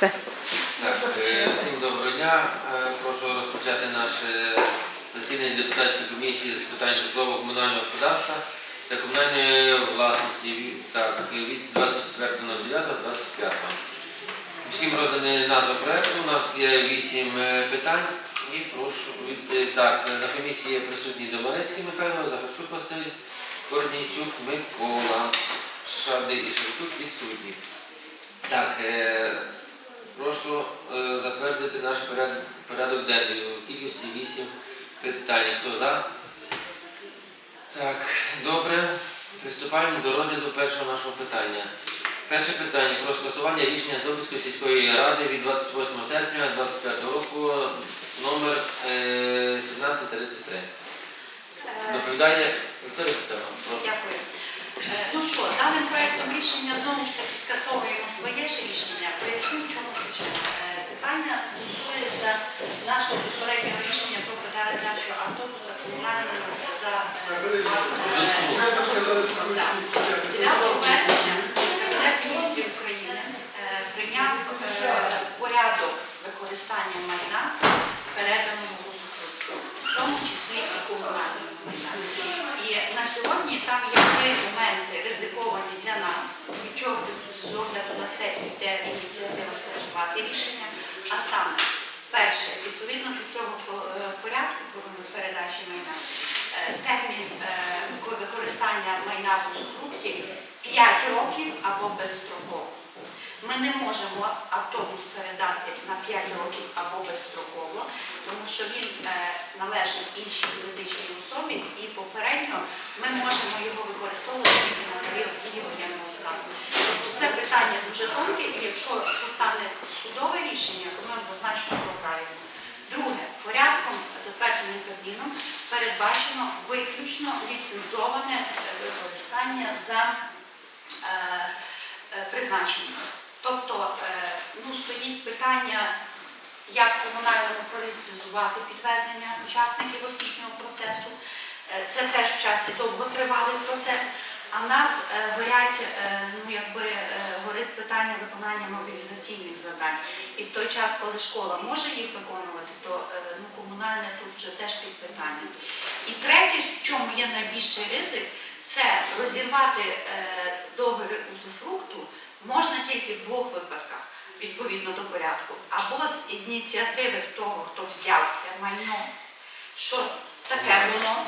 Все. Так, е, всім доброго дня. Е, Прошу розпочати наше засідання депутатської комісії з питань житлово-комунального господарства та комунальної власності так, від 24.09.25. Всім роздані назва проекту. У нас є вісім е, питань. І прошу від так, на комісії присутній Домарецький Михайло, Захарчук Василь, Корнійчук Микола, Шади і Шевчук відсутні. Так, Прошу е, затвердити наш порядок, порядок денний у кількості 8 питань. Хто за? Так, добре. Приступаємо до розгляду першого нашого питання. Перше питання про скасування рішення Здобицької сільської ради від 28 серпня 2025 року номер е, 1733. Е, Доповідає Вікторія Петровна. Ну що, даним проектом рішення знову ж таки скасовуємо своє ж рішення. Поясню, в чому причина. Е, Питання стосується нашого попереднього рішення про передачу автобуса комунального за е, е, 9 вересня Кабінет міністрів України е, прийняв порядок використання майна, переданого у в тому числі і комунального майна. Сьогодні там є три моменти ризиковані для нас, від чого з огляду на це йде ініціатива скасувати рішення. А саме, перше, відповідно до цього е, порядку передачі майна, е, термін е, використання майна в усуфрукті 5 років або безстроково. Ми не можемо автобус передати на 5 років або безстроково, тому що він належить іншій юридичній особі і попередньо ми можемо його використовувати тільки на період дії воєнного стану. Тобто це питання дуже тонке, і якщо постане судове рішення, то ми однозначно програємо. Друге, порядком, затвердженим Кабміном, передбачено виключно ліцензоване е, використання за е, е, призначенням. Тобто е, ну, стоїть питання, як комунальному проліцизувати підвезення учасників освітнього процесу. Е, Це теж в часі довготривалий процес. А в нас е, горять, е, ну якби горить питання виконання мобілізаційних завдань. І в той час, коли школа може їх виконувати, то ну, комунальне тут вже теж під питанням. І третє, в чому є найбільший ризик, це розірвати договір узуфрукту можна тільки в двох випадках відповідно до порядку. Або з ініціативи того, хто взяв це майно, що таке воно,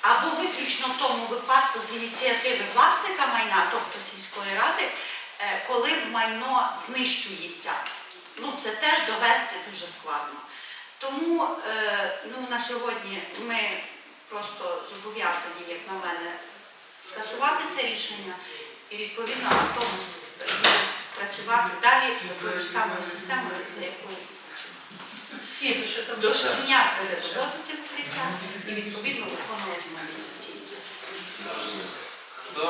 або виключно в тому випадку з ініціативи власника майна, тобто сільської ради, е, коли майно знищується. Ну, це теж довести дуже складно. Тому е, ну, на сьогодні ми просто зобов'язані, як на мене, скасувати це рішення і відповідно автобус працювати далі за тою ж самою системою, за якою що дошкільня буде довозити укриття і відповідно виконувати мобілізаційні захисти. Хто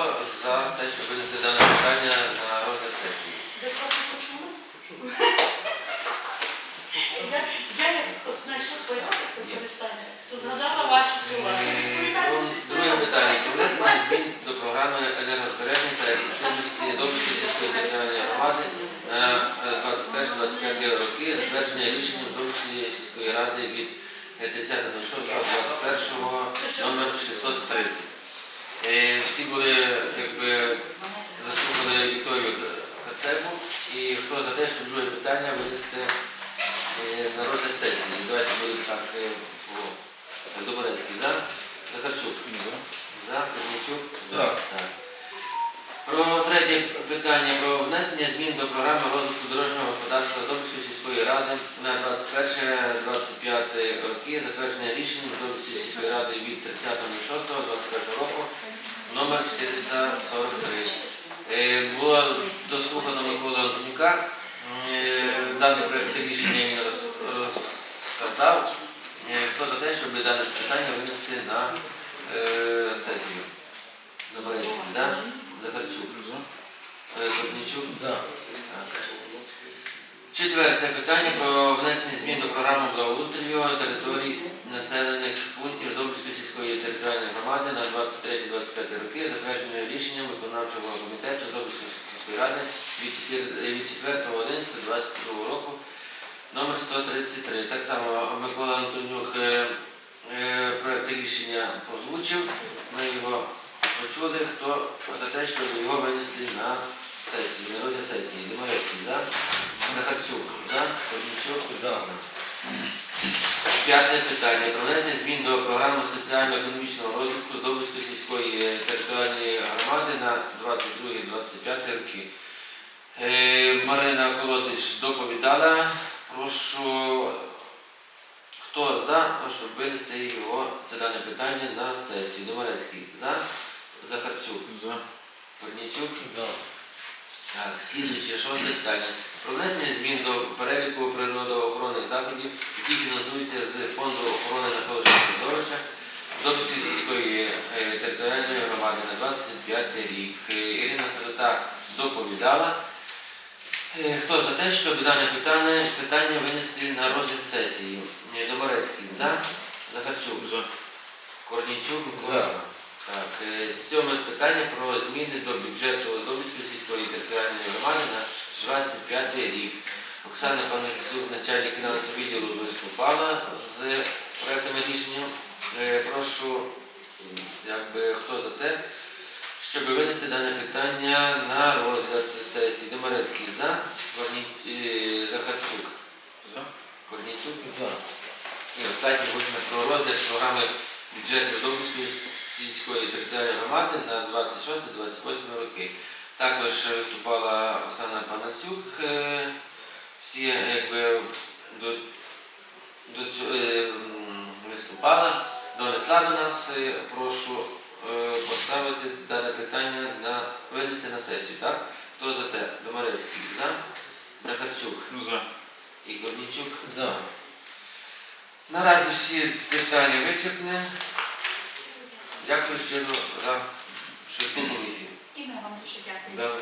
за те, щоб винести дане питання на розгляд сесії? Ви трохи почули? Я, я як от знайшла порядок використання, то згадала ваші слова. Це Е, відповідальність про- сільської Друге ради. питання. Про внесення змін до програми енергозбереження та ефективності добичі сільської територіальної громади на 21-25 роки, затвердження рішення добичі сільської ради від 30.06.21 номер 630. Е, Всі були якби заслухали Вікторію Кацебу і хто за те, щоб друге питання винести е, на розгляд сесії. Давайте будемо так е, по так, Доборецький за. Захарчук. За. Кузьмичук. За. Так. Про третє питання про внесення змін до програми розвитку дорожнього господарства Здобської сільської ради на 21-25 роки, затвердження рішення Здобської сільської ради від 30.06.21 року номер 443. Е, Було дослухано Микола Антонюка. Е, Даний проєкт рішення він розказав. Е, Хто за те, щоб дане питання винести на сесію? Заборецький, за? Захарчук. Е, Корнійчук. За. Четверте питання про внесення змін до програми благоустрою територій населених пунктів Добрівської сільської територіальної громади на 23-25 роки, затвердженою рішенням виконавчого комітету Добрівської сільської ради від 4 від 4.11.22 номер 133. Так само Микола Антонюк е, е, рішення озвучив. Ми його почули. Хто за те, щоб його винести на сесію, на розгляд сесії? Демарецький за. Захарчук за. Корнічук За. П'яте питання. Про внесення змін до програми соціально-економічного розвитку Здобицької сільської територіальної громади на 22-25 роки. Е, Марина Колодич доповідала. Прошу, хто за, щоб винести його, це дане питання на сесію. Домарецький за. Захарчук. За. Корнійчук. За. Так, слідуюче шосте питання. Про внесення змін до переліку природоохоронних заходів, які фінансуються з фонду охорони навколишнього середовища Добрської сільської е, територіальної громади на 25 рік. Е, Ірина Сирота доповідала. Е, Хто за те, щоб дане питання, питання винести на розгляд сесії? Е, за. Захарчук. За. Корнійчук. За. Так, е, сьоме питання про зміни до бюджету Добицької сільської територіальної громади на 25 рік. Оксана Панасюк, начальник фінансового відділу, виступала з проектами рішення. Е, Прошу, якби хто за те, щоб винести дане питання на розгляд сесії. Демарецький за, Корні- е, Захарчук. За. Корнійчук. За. І останнє восьме про розгляд програми бюджету Довбицької сільської територіальної громади на 26-28 роки. Також виступала Оксана Панасюк. Е, Всі якби до, до цього е, виступала, донесла до нас. Е, Прошу е, поставити дане питання на винести на сесію. Так? Хто за те? Домарецький за. Захарчук. За. І Корнійчук. За. Наразі всі питання вичерпні. Дякую щиро за швидку комісію. І ми вам дуже дякуємо.